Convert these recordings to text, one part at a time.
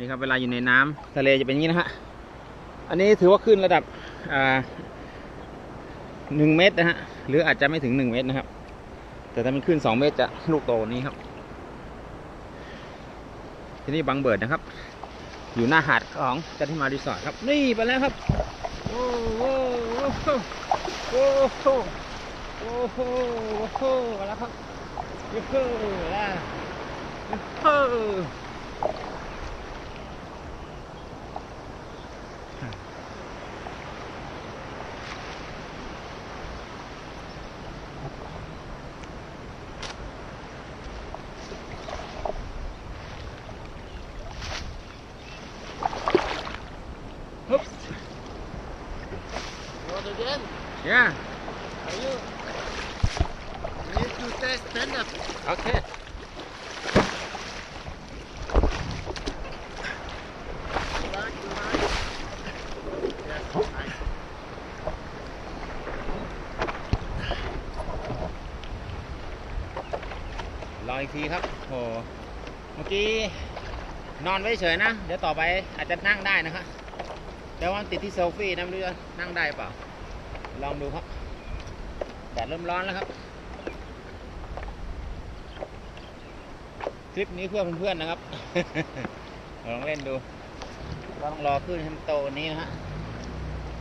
นี่ครับเวลาอยู่ในน้ำทะเลจะเป็นอย่างนี้นะฮะ อันนี้ถือว่าขึ้นระดับหนึ่งเมตรนะฮะ หรืออาจจะไม่ถึงหนึ่งเมตรนะครับ แต่ถ้ามันขึ้นสองเมตรจะลูกโตนี้ครับ ที่นี่บางเบิดนะครับ อยู่หน้าหาดของจันทิมารีสอร์ทครับ นี่ไปแล้วครับ โอ้โหโอ้โหโอ้โหโอ้โหมาแล้วครับยูฮูแล้วยูฮู Are you? test, stand up. Okay. Back to right. Yes, right. รออีกทีครับโหเมื่อกี้นอนไว้เฉยนะ เดี๋ยวต่อไปอาจจะนั่งได้นะครับแต่ว่าติดที่เซลฟี่นะไม่รู้จะนั่งได้เปล่า ลองดูครับ ดดเริ่มร้อนแล้วครับ คลิปนี้เพื่อเพื่อนๆนะครับ ลองเล่นดูก็ต้องรอขึ้นให้มันโตกว่านี้นะฮะ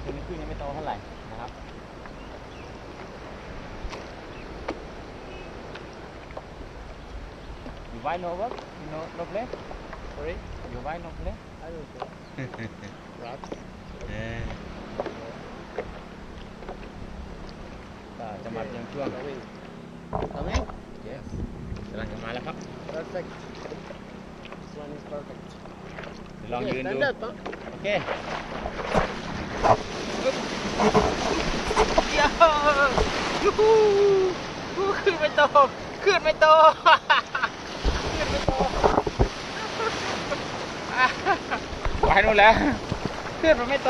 ขึ้นขึ้นยังไม่โตเท่าไหร่นะครับ You buy no work? No, no play? Sorry? You buy no play? I don't know. Rats. ก็จะมาเพียงช่วง Coming. Coming? yes กำ ลังจะมาแล้วครับ Perfect. This one is perfect. เดี๋ยวลอง Okay, ยืนดู stand up, huh? โอเคปึ๊บยายูฮูฮูขึ้นไม่โต ขึ้นไม่โต ขึ้นไม่โตไปนู่นแล้ว ขึ้นมันไม่โต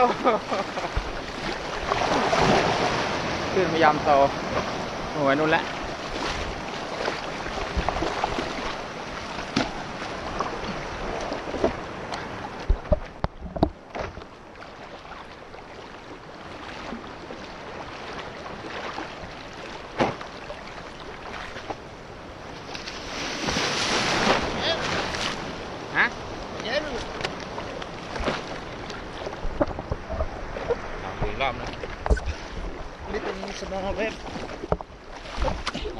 ขึ้นพยายามโตโอ้ยนู่นแหละ Again? ลองดูอีกรอบนะนี่เป็น small wave แหม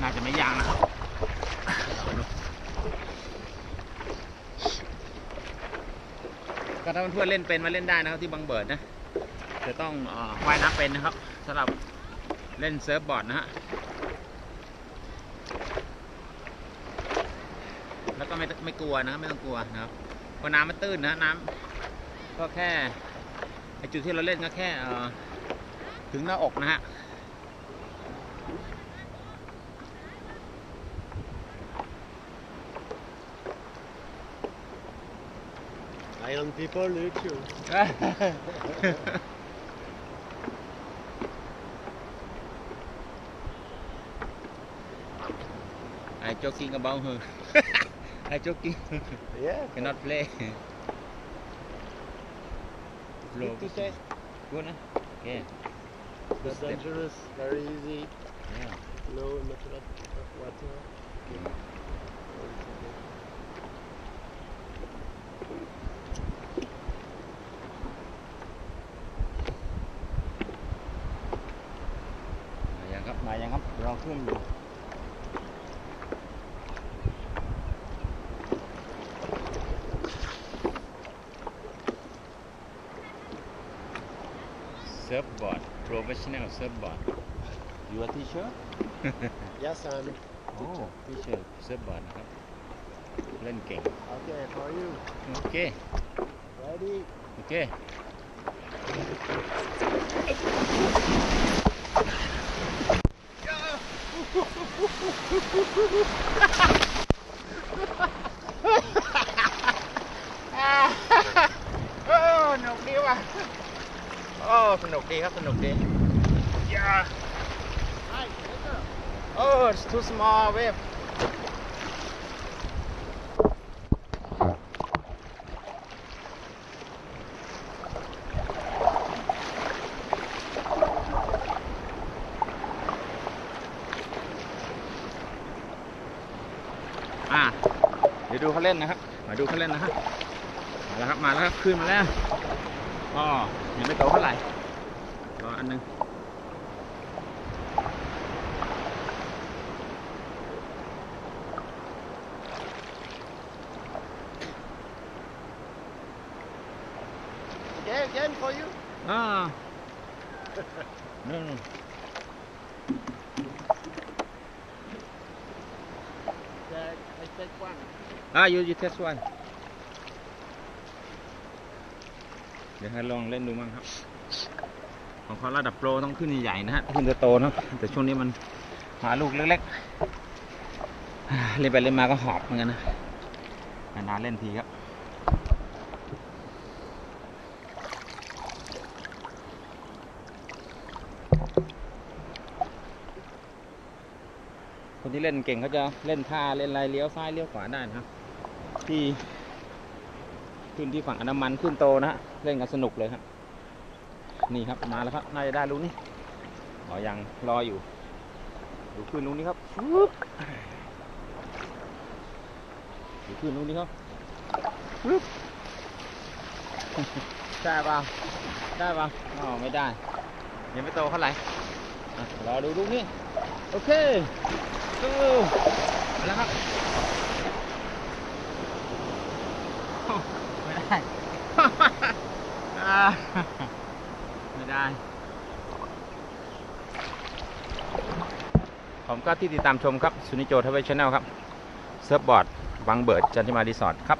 น่าจะไม่ยากนะครับก็ถ้าเพื่อนเล่นเป็นมาเล่นได้นะครับที่บางเบิดนะจะต้องว่ายน้ำเป็นนะครับสำหรับเล่นเซิร์ฟบอร์ดนะฮะแล้วก็ไม่ไม่กลัวนะไม่ต้องกลัวนะครับเพราะน้ำมันตื้นนะน้ำก็แค่ จุดที่เราเล่นก็แค่เอ่อถึงหน้าอกนะฮะ Island people, look you. ไอ joking about her ไอ joking Yeah. cannot play Slow. Good to test. good นะโอเค Not dangerous. Very easy. yeah No, not a lot of water. okay. มายังครับมายังครับ รอเครื่องอยู่ Surfboard professional surfboard you a teacher Yes, I'm. โอ้ teacher surfboard นะครับเล่นเก่ง Okay, for you. โอเค Ready? โอเคโอ้สนุกดีว่ะ โอ้สนุกดีครับสนุกดี yeah oh it's too small wave อ่าเดี๋ยวดูเขาเล่นนะครับ มาดูเขาเล่นนะครับมาแล้วครับ มาแล้วครับ ขึ้นมาแล้ว อ๋อยังไม่โตเท่าไหร่รออันหนึง Again, again for you. อ่านู่น That, I said one. อ่า you you test one เดี๋ยวให้ลองเล่นดูมั้งครับ ของเขาระดับโปรต้องขึ้นใหญ่ๆนะฮะขึ้นโตๆเนอะแต่ช่วงนี้มันหาลูกเล็กๆอ่าเล่นไปเล่นมาก็หอบเหมือนกันนะนานๆเล่นทีครับคนที่เล่นเก่งเขาจะเล่นท่าเล่นอะไรเลี้ยวซ้ายเลี้ยวขวาได้นะครับ ที่ ขึ้นที่ฝั่งอนามันขึ้นโตนะฮะเล่นกันสนุกเลยครับ นี่ครับมาแล้วครับน่าจะได้ลูกนี้อ๋อยังรออยู่ดูขึ้นลูกนี้ครับวึบดูขึ้นลูกนี้ครับวึบได้ป่าได้ป่าอ๋อไม่ได้ ยังไม่โตเท่าไหร่รอดูลูกนี้โอเคดูมาแล้วครับโอ้ ไม่ได้ไม่ได้ ผมก็ที่ติดตามชมครับซุนิโจทเวชแนลครับ เซิร์ฟบอร์ด บางเบิร์ดจันทิมารีสอร์ทครับ